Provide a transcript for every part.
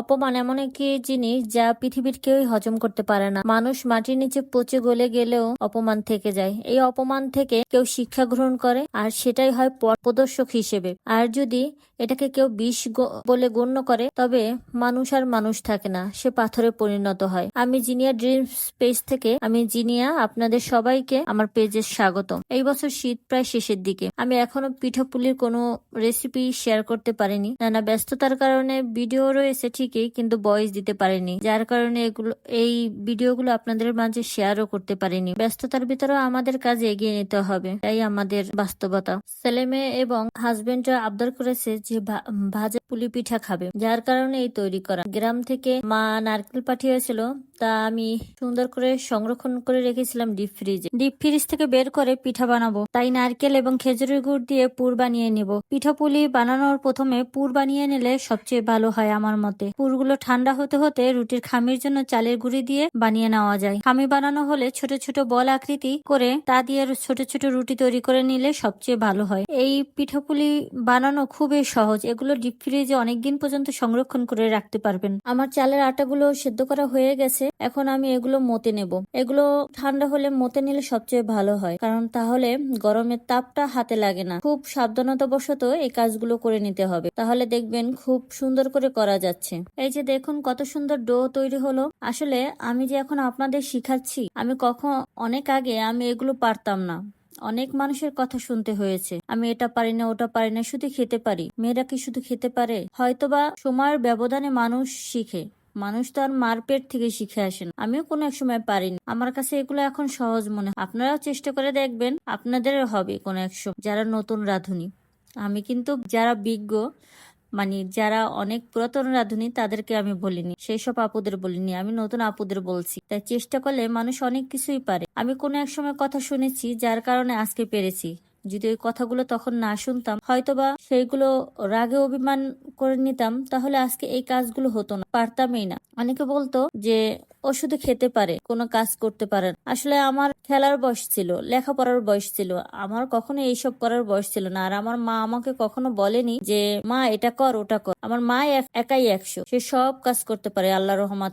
অপমান এমন একটি জিনিস যা পৃথিবীর কেউই হজম করতে পারে না। মানুষ মাটির নিচে পচে গলে গেলেও অপমান থেকে যায়। এই অপমান থেকে কেউ শিক্ষা গ্রহণ করে, আর সেটাই হয় প্রদর্শক হিসেবে। আর যদি এটাকে কেউ বিষ বলে গণ্য করে, তবে মানুষ আর মানুষ থাকে না, সে পাথরে পরিণত হয়। আমি জিনিয়া ড্রিমস পেজ থেকে, আমি জিনিয়া আপনাদের সবাইকে আমার পেজে স্বাগত এই বছর শীত প্রায় শেষের দিকে। আমি এখনও পিঠাপুলির কোনো রেসিপি শেয়ার করতে পারিনি। নানা ব্যস্ততার কারণে ভিডিও রয়েছে ঠিকই, কিন্তু বয়স দিতে পারেনি। যার কারণে এগুলো, এই ভিডিওগুলো আপনাদের মাঝে শেয়ারও করতে পারিনি। ব্যস্ততার ভিতরেও আমাদের কাজে এগিয়ে নিতে হবে, তাই আমাদের বাস্তবতা। ছেলে মেয়ে এবং হাজবেন্ডরা আবদার করেছে যে ভাজা পুলি পিঠা খাবে, যার কারণে এই তৈরি করা। গ্রাম থেকে মা নারকেল পাঠিয়েছিল তা আমি সুন্দর করে সংরক্ষণ করে রেখেছিলাম ডিপ ফ্রিজে ডিপ ফ্রিজ থেকে বের করে পিঠা বানাবো। তাই নারকেল এবং খেজুরের গুড় দিয়ে পুর বানিয়ে নিব। পিঠা পুলি বানানোর প্রথমে পুর বানিয়ে নিলে সবচেয়ে ভালো হয় আমার মতে। পুরগুলো ঠান্ডা হতে হতে রুটির খামির জন্য চালের গুঁড়ি দিয়ে বানিয়ে নেওয়া যায়। খামি বানানো হলে ছোট ছোট বল আকৃতি করে তা দিয়ে ছোট ছোট রুটি তৈরি করে নিলে সবচেয়ে ভালো হয়। এই পিঠাপুলি বানানো খুবই সহজ। এগুলো ডিপ ফ্রিজে অনেকদিন পর্যন্ত সংরক্ষণ করে রাখতে পারবেন। আমার চালের আটাগুলো সেদ্ধ করা হয়ে গেছে। এখন আমি এগুলো মতে নেব। এগুলো ঠান্ডা হলে মতে নিলে সবচেয়ে ভালো হয়, কারণ তাহলে গরমের তাপটা হাতে লাগে না। খুব সাবধানতা বশত এই কাজগুলো করে নিতে হবে। তাহলে দেখবেন খুব সুন্দর করে করা যাচ্ছে। এই যে দেখুন কত সুন্দর ডো তৈরি হলো। আসলে আমি যে এখন আপনাদের শিখাচ্ছি, আমি কখন অনেক আগে আমি এগুলো পারতাম না। অনেক মানুষের কথা শুনতে হয়েছে, আমি এটা পারি না, ওটা পারি না, শুধু খেতে পারি। মেয়েরা কি শুধু খেতে পারে? হয়তোবা সময়ের ব্যবধানে মানুষ শিখে। মানুষ তো আর মার পেট থেকে শিখে আসেন আমিও কোনো এক সময় পারিনি। আমার কাছে এগুলো এখন সহজ মনে হয়। আপনারাও চেষ্টা করে দেখবেন, আপনাদের হবে কোনো এক সময়। যারা নতুন রাঁধুনি, আমি কিন্তু যারা বিজ্ঞ মানে যারা অনেক পুরাতন রাঁধুনি, তাদেরকে আমি বলিনি। সেই সব আপুদের বলিনি। আমি নতুন আপুদের বলছি। তাই চেষ্টা করলে মানুষ অনেক কিছুই পারে। আমি কোনো এক সময় কথা শুনেছি, যার কারণে আজকে পেরেছি। যদি ওই কথাগুলো তখন না শুনতাম, হয়তোবা সেইগুলো রাগে অভিমান করে নিতাম, তাহলে আজকে এই কাজগুলো হতো না, পারতামই না। অনেকে বলতো যে ও শুধু খেতে পারে, কোনো কাজ করতে পারে আসলে আমার খেলার বয়স ছিল, লেখাপড়ার বয়স ছিল, আমার কখনো এইসব করার বয়স ছিল না। আর আমার মা আমাকে কখনো বলেনি যে, মা, এটা কর, ওটা কর। আমার মা এক- একাই একশো, সে সব কাজ করতে পারে আল্লাহ রহমত।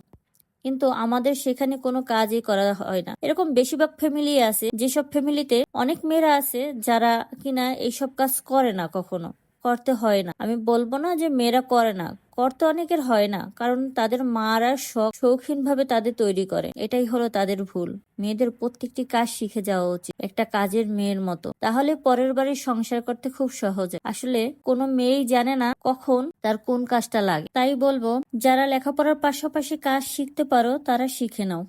কিন্তু আমাদের সেখানে কোনো কাজই করা হয় না। এরকম বেশিরভাগ ফ্যামিলি আছে, যেসব ফ্যামিলিতে অনেক মেয়েরা আছে যারা কিনা এইসব কাজ করে না কখনো। করতে হয় না। আমি বলব না যে মেয়েরা করে না, করতে অনেকের হয় না, কারণ তাদের মারা শখ শৌখিন ভাবে তাদের তৈরি করে। এটাই হলো তাদের ভুল। মেয়েদের প্রত্যেকটি কাজ শিখে যাওয়া উচিত, একটা কাজের মেয়ের মতো। তাহলে পরের বাড়ির সংসার করতে খুব সহজ। আসলে কোনো মেয়েই জানে না কখন তার কোন কাজটা লাগে। তাই বলব, যারা লেখাপড়ার পাশাপাশি কাজ শিখতে পারো, তারা শিখে নাও।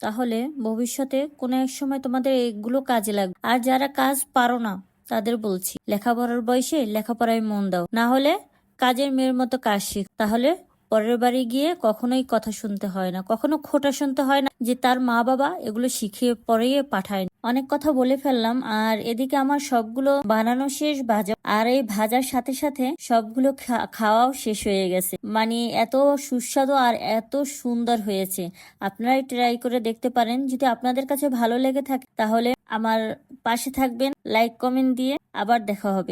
তাহলে ভবিষ্যতে কোনো এক সময় তোমাদের এগুলো কাজে লাগবে। আর যারা কাজ পারো না তাদের বলছি, লেখাপড়ার বয়সে লেখাপড়ায় মন দাও। না হলে কাজের মেয়ের মতো কাজ শিখ। তাহলে পরের বাড়ি গিয়ে কখনোই কথা শুনতে হয় না, কখনো খোটা শুনতে হয় না যে তার মা বাবা এগুলো শিখিয়ে পড়িয়ে পাঠায়। অনেক কথা বলে ফেললাম, আর এদিকে আমার সবগুলো বানানো শেষ, ভাজা আর এই ভাজার সাথে সাথে সবগুলো খাওয়াও শেষ হয়ে গেছে। মানে এত সুস্বাদু আর এত সুন্দর হয়েছে। আপনারাই ট্রাই করে দেখতে পারেন। যদি আপনাদের কাছে ভালো লেগে থাকে, তাহলে আমার পাশে থাকবেন, লাইক, কমেন্ট দিয়ে আবার দেখা হবে।